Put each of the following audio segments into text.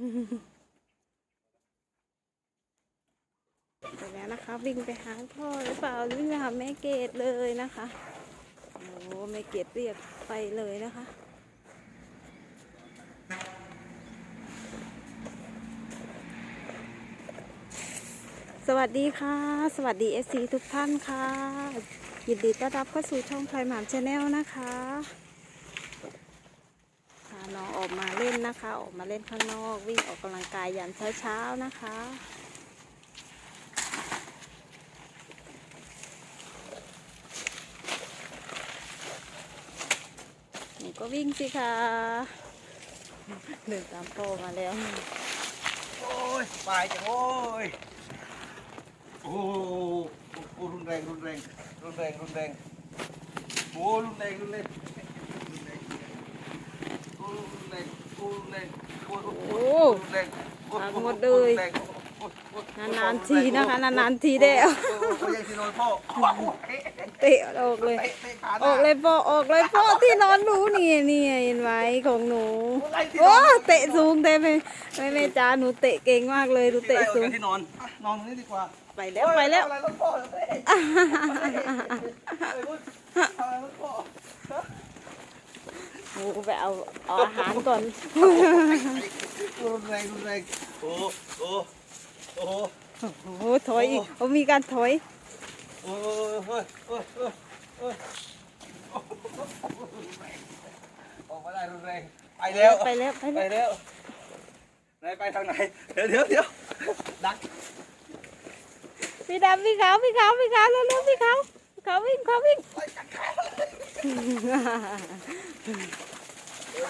ไปแล้วนะคะ วิ่งไปหาพ่อหรือเปล่าวิ่งไปหาแม่เกดเลยนะคะโอ้แม่เกดเรียกไปเลยนะคะสวัสดีค่ะ สวัสดีเอซีทุกท่านค่ะ ยินดีต้อนรับเข้าสู่ช่องไพลายหมามชาแนลนะคะ ออกมาเล่นนะคะ ออกมาเล่นข้างนอก วิ่งออกกำลังกายยามเช้าๆนะคะหนูก็วิ่งสิคะเดินตามพ่อมาแล้ว โอ้ยไปจังโอ้ย โอ้โหรุนแรงรุนแรงรุนแรงรุนแรงโอ้รุนแรงรุนแรงรุนแรงโอ้รุนแรง โอ้รุนแรงโอ้โอ้รุนแรงโอ้พังหมดเลยรุนแรงโอ้โอ้โอ้นานๆทีนะคะนานๆทีได้โอ้โอ้โอ้ยังที่นอนพ่อว้าวเตะเตะออกเลยเตะเตะขาหอน้าอกเลยพ่อออกเลยพ่อที่นอนหนูนี่นี่เห็นไหมของหนูไล่ที่นโอ้อนเตะสูงเตะไปไม่ไม่จ้าหนูเตะเก่งมากเลยหนูเตะไล่ออกสูงจากที่นอนอะนอนตรงนี้ดีกว่าไปแล้วไปแล้วอะไรรถพ่อเตะ งูไปเอาเอาอาหารก่อนรุนแรงรุนแรงโอ้โอ้โอ้โอ้โหถอยอีกโอ้มีการถอยโอ้โอ้โอ้โอ้โอ้ออกมาได้รุนแรงไปแล้วไปแล้วไปแล้วไหนไปทางไหนเดี๋ยวเดี๋ยวเดี๋ยวดักพี่ดำพี่ขาวพี่ขาวพี่ขาวเร็วๆพี่ขาวพี่ขาวิ่งเขาวิ่ง ร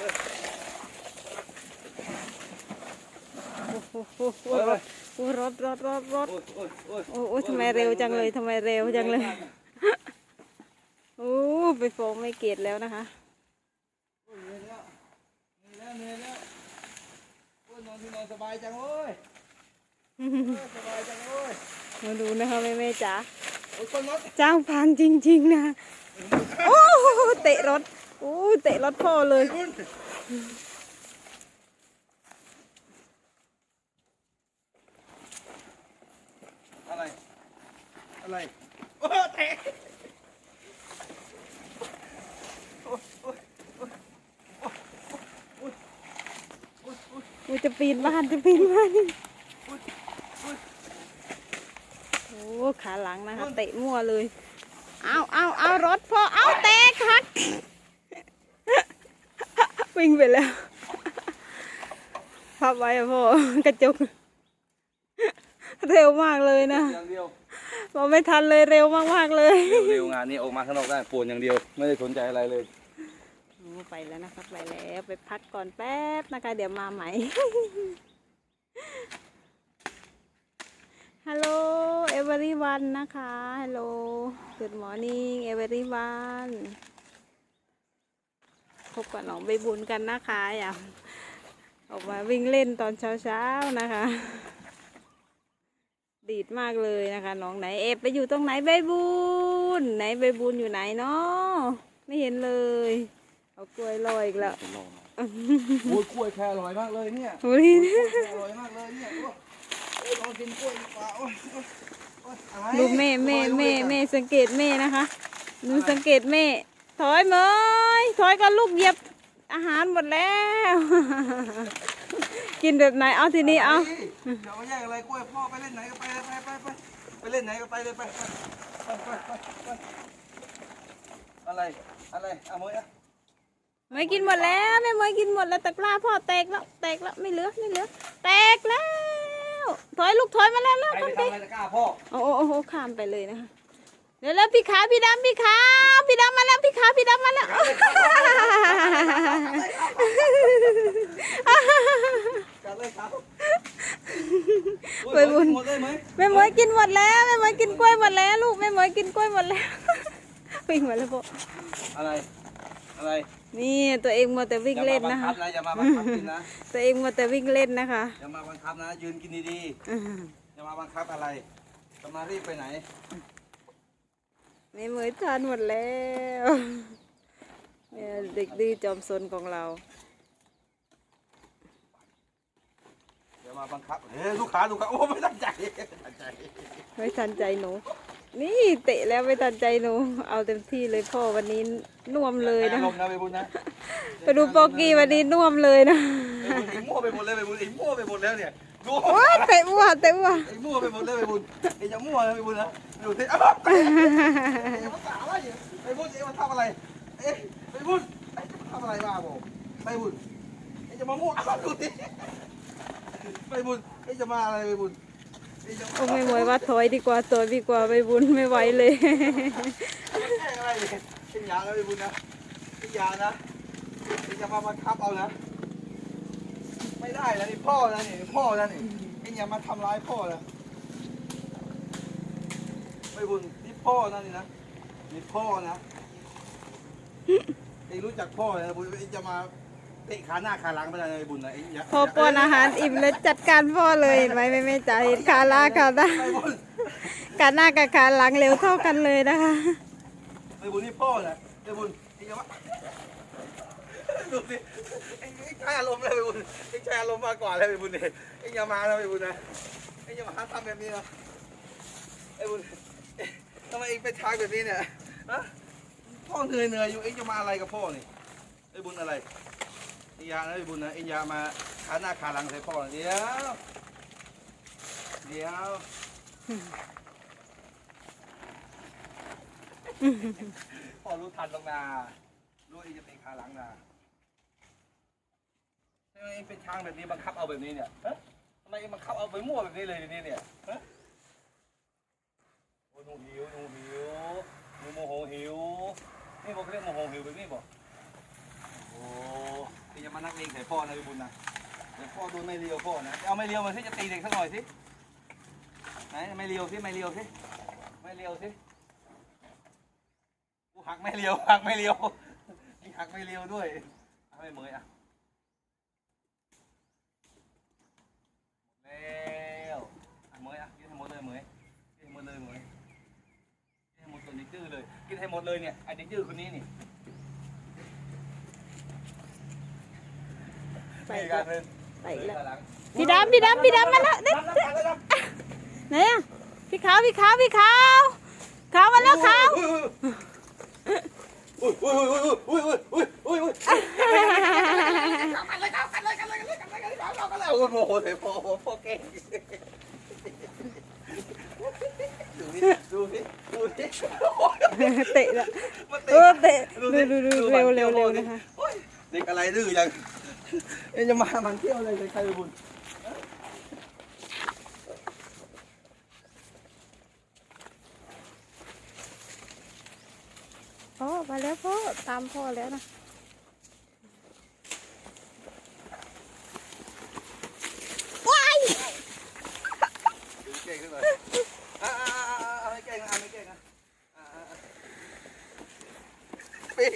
ถโอ้รถรถรถรถโอ้ยโอ้โอ้ยโอ้โอ้ทำไมเร็วจังเลยทำไมเร็วจังเลยโอ้ไปฟ้องไม่เกตแล้วนะคะเหนื่อยแล้วเหนื่อยแล้วเหนื่อยแล้วโอ้ยนอนที่นอนสบายจังโอ้ยสบายจังโอ้ยมาดูนะคะแม่แม่จ๋าโอ้ยคนรถจ้าพันจริง ๆ นะ โอ้เตะรถ อ้เตะรถพ่อเลยรุ่นอะไร อะไร โอ้เตะโอ้ยโอ้ยกูจะปีนบ้านจะปีนบ้านโอ้ขาหลังนะคะเตะมั่วเลย เอาเอาเอารถพ่อเอาเตะคัก วิ่งไปแล้ว พับไว้อะพ่อกระจก เร็วมากเลยนะอย่างเดียวเราไม่ทันเลยเร็วมากๆเลย เร็วๆงานนี้ออกมาข้างนอกได้ปวดอย่างเดียว ไม่ได้สนใจอะไรเลยโอ้ไปแล้วนะครับไปแล้วไปพักก่อนแป๊บนะคะ เดี๋ยวมาใหม่ฮัลโหลเอเวอรี่วันนะคะฮัลโหล Good morning everyone พบกับน้องใบบุญกันนะคะอย่าออกมาวิ่งเล่นตอนเช้าๆนะคะ ดีดมากเลยนะคะน้องไหนเอฟไปอยู่ตรงไหนใบบุญไหนใบบุญอยู่ไหนเนาะไม่เห็นเลย เอากล้วยลอยอีกแล้วโอ้ยกล้วยแค่อร่อยมากเลยเนี่ยโอ้ยกล้วยแค่อร่อยมากเลยเนี่ยโอ้ยลองกินกล้วยดีกว่าโอ้ยโอ้ยโอ้ยอะไรดูแม่แม่แม่แม่สังเกตแม่นะคะดูสังเกตแม่ ถอยเมยถอยก็ลูกเหยียบอาหารหมดแล้ว กินแบบไหนเอาทีนี้เอาอย่ามาแย่งอะไรกล้วยพ่อไปเล่นไหนก็ไปไปไปไปไปเล่นไหนก็ไปเลยไปไปไปไปอะไรอะไรเอามืออะเมยกินหมดแล้วแม่เมยกินหมดแล้วตะกร้าพ่อแตกแล้วแตกแล้วไม่เหลือไม่เหลือแตกแล้วถอยลูกถอยมาแล้วแล้วไปต้นไปไปทำอะไรตะกร้าพ่อโอ้โอ้โอ้โอ้ข้ามไปเลยนะคะ เดี๋ยวแล้วพี่ขาวพี่ดำพี่ขาวพี่ดำมาแล้วพี่ขาวพี่ดำมาแล้วจัดเลยครับไปบุญหมดเลยไหมแม่หมวยกินหมดแล้วแม่หมวยกินกล้วยหมดแล้วลูกแม่หมวยกินกล้วยหมดแล้ววิ่งมาแล้วพ่ออะไรอะไรนี่ตัวเองมัวแต่วิ่งเล่นอย่านะมาบังคะคับนะอย่ามาบังคับกินนะตัวเองมัวแต่วิ่งเล่นนะคะอย่ามาบังคับนะยืนกินดีอ่าๆอย่ามาบังคับอะไรจะมารีบไปไหนแม่หมวยทานหมดแล้วเนี่ยเด็กดื้อจอมซนของเรามาบังคับเฮ้ยลูกค้าลูกค้าโอ้ไม่ตั้งใจไม่ตั้งใจไม่ทันใจหนู นี่เตะแล้วไม่ทันใจหนู เอาเต็มที่เลยพ่อวันนี้น่วมเลยนะลงนะไปบุญนะไปดูโปอกกี้วันนี้น่วมเลยนะไปบุญไอ้มั่วไปหมดเลยไปบุญไอ้มั่วไปหมดแล้วเนี่ย ดูโอ้ยเตะอ้วเตะอ้วไอ้มั่วไปหมดเลยไปบุญไอ้จะมั่วนะไปบุญนะดูสิอ้าวไปไอ้ภาษาอะไรเนี่ยไปบุญไอ้มันทำอะไรเอ๊ะไปบุญไอ้จะทำอะไรมาบอกไปบุญไอ้จะมามั่วอ้าวดูสิไปบุญไอ้จะมาอะไรไปบุญไอ้จะโอ้ไม่มวยว่าถอยดีกว่าถอยดีกว่าไปบุญไม่ไหวเลยมันแกล้งอะไรเนี่ยไอ้ยานะไปบุญนะไอ้ยานะไอ้จะมาบังคับเอานะ ไม่ได้แล้วนี่พ่อนะนี่พ่อนะนี่ไอ้อย่ามาทำร้ายพ่อนะไม่บุญนี่พ่อนะนี่นะนี่พ่อนะไอ้รู้จักพ่อนะบุญไอ้จะมาเตะขาหน้าขาหลังไม่ได้เลยบุญนะไอ้อย่าพอป้อนอาหารอิ่มแล้วจัดการพ่อเลยเห็นไหมไม่ไม่จ่ายขาลาขาหน้าไม่บุญขาหน้ากับขาหลังเร็วเท่ากันเลยนะคะไม่บุญนี่พ่อนะไม่บุญไอ้อย่ามา ดูสิไอ้ใช้อารมณ์เลยไม่บุญไอ้ใช้อารมณ์มากกว่าเลยไม่บุญเนี่ยไอ้ยามาแล้วไม่บุญนะไอ้ยามาทำแบบนี้นะไอ้บุญทำไมเองเป็นชาแบบนี้เนี่ยฮะพ่อเหนื่อยเหนื่อยอยู่เอ็งจะมาอะไรกับพ่อนี่ไอ้บุญอะไรไอ้ยานะไอ้บุญนะไอ้ยามาขาหน้าขาหลังใส่พ่อเดี๋ยวเดี๋ยวพ่อรู้ทันลงนารู้เอ็งจะเตะขาหลังนา เป็นช้างแบบนี้บังคับเอาแบบนี้เนี่ยทำไมบังคับเอาไปมั่วแบบนี้เลยนี่เนี่ยโอ้หนูหิวหนูหิวหนูโมโหหิว นี่บอกเรียกโมโหหิวแบบนี้บอกโอ้ยจะมานักเลงใส่พ่อนะพี่บุญนะเดี๋ยวพ่อโดนไม่เลียวพ่อนะเอาไม่เลียวมาสิจะตีเด็กสักหน่อยสิไหนไม่เลียวสิไม่เลียวสิไม่เลียวสิกูหักไม่เลียวหักไม่เลียวมีหักไม่เลียวด้วยไม่เหมยอะหมดแล้วอะเหมยอะกินให้หมด เลยเหมยกินให้หมดเลยเหมยกินให้หมดตัวนี้จื้อเลย กินให้หมดเลยเนี่ยไอ้เด็กจื้อคนนี้นี่ไปนี่แล้กาวรเดินไปแล้วหลังพี่ดำพี่ดำพี่ดำมาแล้วเด็กดำดำดำดำไหนอะพี่ขาวพี่ขาวพี่ขาวขาวมาแล้วขาวอุ้ยอุ้ยอุ้ยอุ้ยอุ้ยอุ้ยอุ้ยอุ้ยกันเลยกันเลยกันเลยกันเลยกันเลยกันเลยกันเลยกันเลยโอ้โหเสียพ่อพ่อเก่ง ดูนี่ดูนี่ดูนี่เตะละมาเออเตะดูดูดูเร็วเร็วเร็วนะคะเด็กอะไรดื้อยังเอ็งจะมามันเที่ยวอะไรใครไปบุญพ่อมาแล้วพ่อตามพ่อแล้วนะว้าย เก่งขึ้นเลยอ่าไม่เก่งนะไม่เก่งนะ ปีก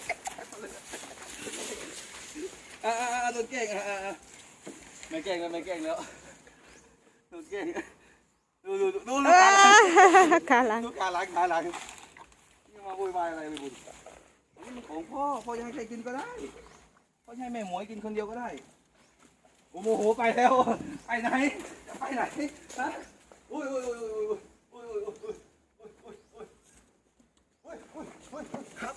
อ่าโดนเก่งอ่าไม่เก่งแล้วไม่เก่งแล้วโดนเก่งดูดูดูดูอ่าขาหลังขาหลังดูขาหลังขาหลังนี่มาวุ่นวายอะไรไปบุญนี่มันของพ่อพ่อจะให้ใครกินก็ได้พ่อจะให้แม่หมวยกินคนเดียวก็ได้โอ้โหไปแล้วไปไหนจะไปไหนฮะอุ้ยอุ้ยอุ้ยอุ้ยอุ้ยอุ้ยอุ้ยอุ้ยอุ้ยอุ้ยอุ้ยอุ้ย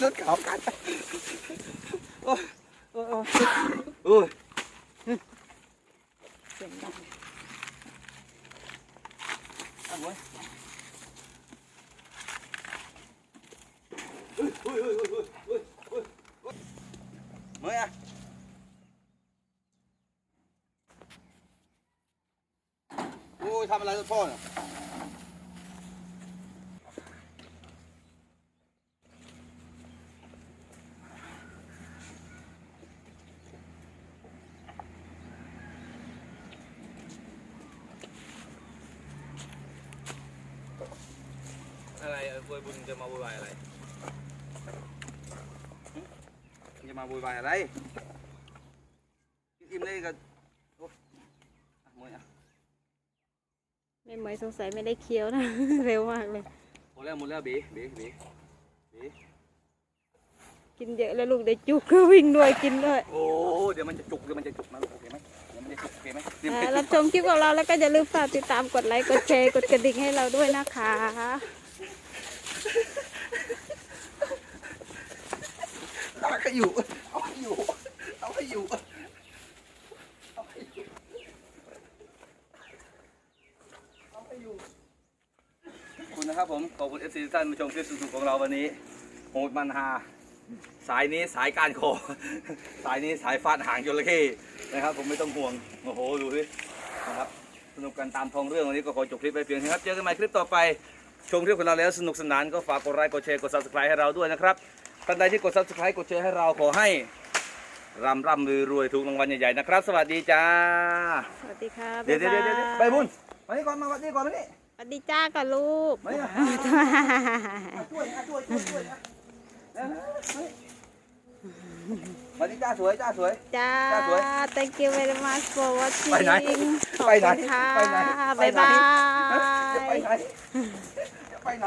nước khảo cắn ôi ôi ôi. Ôi mới à? Ôi thăm lại thôi à? คุยบุญจะมาโวยวายอะไรหึจะมาโวยวายอะไรกินอิ่มเลยก็โอ้อะมวยอะไม่เหมยสงสัยไม่ได้เคี้ยวนะ เร็วมากเลย หมดแล้วหมดแล้วบีบีบีบีกินเยอะแล้วลูกได้จุกก็วิ่งด้วยกินด้วยโอ้ยเดี๋ยวมันจะจุกเดี๋ยวมันจะจุกนะลูกโอเคไหมเดี๋ยวมันจะจุกโอเคไหมเดี๋ยวมันเอ่อจะรับชมคลิปของเราแล้วก็อย่าลืมฝากติดตามกดไลค์กดแชร์กดกระดิ่งให้เราด้วยนะคะ เอา ให้อยู่ เอาให้อยู่ เอาให้อยู่เอาให้อยู่เอาให้อยู่ขอบคุณนะครับผมขอบคุณเอฟซีท่านมาชมคลิปสุดๆของเราวันนี้โหดมันฮาสายนี้สายการคอสายนี้สายฟาดหางจระเข้นะครับ ผมไม่ต้องห่วงโอ้โหดูสินะครับสนุกกันตามท้องเรื่องวันนี้ก็ขอจบคลิปไปเพียงเท่านี้ครับเจอกันใหม่คลิปต่อไปชมคลิปของเราแล้วสนุกสนานก็ฝากกดไลค์กดแชร์กด subscribe ให้เราด้วยนะครับ ท่านใดที่กด subscribe กดแชร์ให้เราขอให้ร่ำร่ำรวยรวยถูกรางวัลใหญ่ๆนะครับ สวัสดีจ้า สวัสดีค่ะเดี๋ยวเดี๋ยวบ๊าเดี๋ยวบายไปบุญมานี่ก่อนมาวันนี้ก่อนมานี่สวัสดีจ้ากับลูกมานี่มาช่วยนะช่วยช่วยช่วยนะเออมานี่มานี่จ้าสวยจ้าสวย จ้า จ้าสวย thank you very much for watching ไปไหนขอบไปไหนคุณค่ะไปไหนไปบ๊ายไหนบาจะไปยไหนจะไปไหน